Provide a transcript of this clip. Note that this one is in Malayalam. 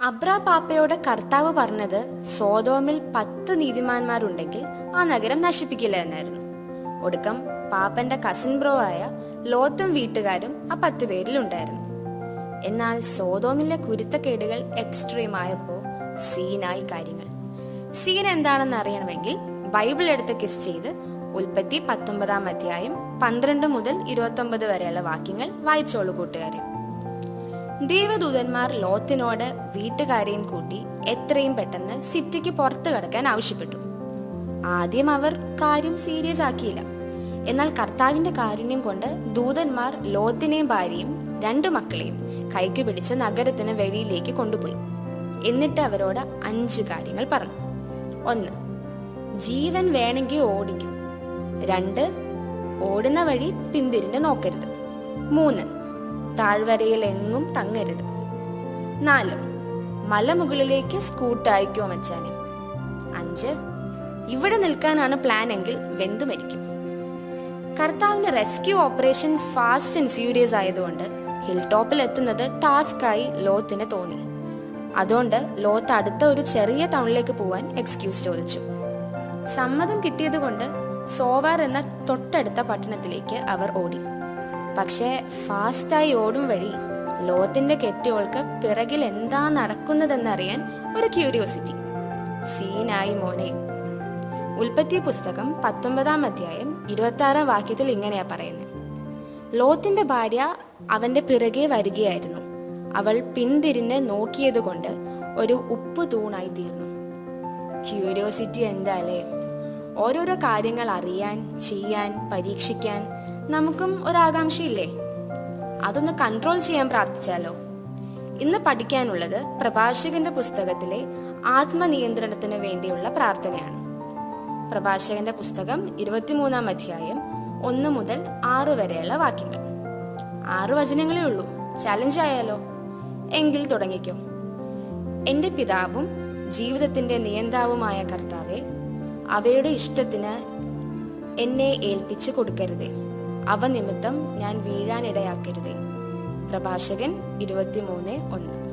അബ്ര പാപ്പയോട് കർത്താവ് പറഞ്ഞത് സോതോമിൽ പത്ത് നീതിമാന്മാരുണ്ടെങ്കിൽ ആ നഗരം നശിപ്പിക്കില്ല എന്നായിരുന്നു. ഒടുക്കം പാപ്പന്റെ കസിൻ ബ്രോ ആയ ലോത്തും വീട്ടുകാരും ആ പത്ത് പേരിൽ ഉണ്ടായിരുന്നു. എന്നാൽ സോതോമിലെ കുരുത്തക്കേടുകൾ എക്സ്ട്രീം ആയപ്പോ സീനായി കാര്യങ്ങൾ. സീൻ എന്താണെന്ന് അറിയണമെങ്കിൽ ബൈബിൾ എടുത്ത് കിസ് ചെയ്ത് ഉൽപ്പത്തി പത്തൊമ്പതാം അധ്യായം പന്ത്രണ്ട് മുതൽ ഇരുപത്തൊമ്പത് വരെയുള്ള വാക്യങ്ങൾ വായിച്ചോളൂ കൂട്ടുകാരെ. ദേവദൂതന്മാർ ലോത്തിനോട് വീട്ടുകാരെയും കൂട്ടി എത്രയും പെട്ടെന്ന് സിറ്റിക്ക് പുറത്തു കടക്കാൻ ആവശ്യപ്പെട്ടു. ആദ്യം അവർ കാര്യം സീരിയസ് ആക്കിയില്ല. എന്നാൽ കർത്താവിന്റെ കാരുണ്യം കൊണ്ട് ദൂതന്മാർ ലോത്തിനെയും ഭാര്യയും രണ്ടു മക്കളെയും കൈക്ക് പിടിച്ച് നഗരത്തിന് വെളിയിലേക്ക് കൊണ്ടുപോയി. എന്നിട്ട് അവരോട് അഞ്ച് കാര്യങ്ങൾ പറഞ്ഞു. ഒന്ന് ജീവൻ വേണമെങ്കിൽ ഓടിക്കും. രണ്ട് ഓടുന്ന വഴി പിന്തിരിഞ്ഞ് നോക്കരുത്. മൂന്ന് താഴ്വരയിൽ എങ്ങും തങ്ങരുത്. നാല് മലമുകളിലേക്ക് സ്കൂട്ട് അയക്കോ മച്ചാനെ? അഞ്ച് ഇവിടെ നിൽക്കാനാണ് പ്ലാൻ എങ്കിൽ വെന്തു മരിക്കും. കർത്താവിന്റെ rescue operation fast and furious ആയതുകൊണ്ട് ഹിൽ ടോപ്പിൽ എത്തുന്നത് ടാസ്കായി ലോത്തിന് തോന്നി. അതുകൊണ്ട് ലോത്ത് അടുത്ത ഒരു ചെറിയ ടൗണിലേക്ക് പോവാൻ എക്സ്ക്യൂസ് ചോദിച്ചു. സമ്മതം കിട്ടിയതുകൊണ്ട് സോവാർ എന്ന തൊട്ടടുത്ത പട്ടണത്തിലേക്ക് അവർ ഓടി. പക്ഷേ ഫാസ്റ്റായി ഓടും വഴി ലോത്തിന്റെ കെട്ടിയോൾക്ക് പിറകിൽ എന്താ നടക്കുന്നതെന്നറിയാൻ ഒരു ക്യൂരിയോസിറ്റി. സീനായി മോനെ. ഉൽപ്പത്തി പുസ്തകം പത്തൊമ്പതാം അധ്യായം ഇരുപത്തി ആറാം വാക്യത്തിൽ ഇങ്ങനെയാ പറയുന്നത് ലോത്തിന്റെ ഭാര്യ അവന്റെ പിറകെ വരികയായിരുന്നു. അവൾ പിന്തിരിഞ്ഞ് നോക്കിയതുകൊണ്ട് ഒരു ഉപ്പ് തൂണായി തീർന്നു. ക്യൂരിയോസിറ്റി എന്താ അല്ലേ? ഓരോരോ കാര്യങ്ങൾ അറിയാൻ ചെയ്യാൻ പരീക്ഷിക്കാൻ നമുക്കും ഒരാകാംക്ഷയില്ലേ? അതൊന്ന് കൺട്രോൾ ചെയ്യാൻ പ്രാർത്ഥിച്ചാലോ? ഇന്ന് പഠിക്കാനുള്ളത് പ്രഭാഷകന്റെ പുസ്തകത്തിലെ ആത്മനിയന്ത്രണത്തിന് വേണ്ടിയുള്ള പ്രാർത്ഥനയാണ്. പ്രഭാഷകന്റെ പുസ്തകം ഇരുപത്തിമൂന്നാം അധ്യായം ഒന്ന് മുതൽ ആറ് വരെയുള്ള വാക്യങ്ങൾ. ആറ് വചനങ്ങളേ ഉള്ളൂ. ചലഞ്ച് ആയാലോ? എങ്കിൽ തുടങ്ങിക്കോ. എന്റെ പിതാവും ജീവിതത്തിന്റെ നിയന്താവുമായ കർത്താവെ അവയുടെ ഇഷ്ടത്തിന് എന്നെ ഏൽപ്പിച്ചു കൊടുക്കരുതേ. അവ നിമിത്തം ഞാൻ വീഴാനിടയാക്കരുതേ. പ്രഭാഷകൻ ഇരുപത്തിമൂന്ന് ഒന്ന്.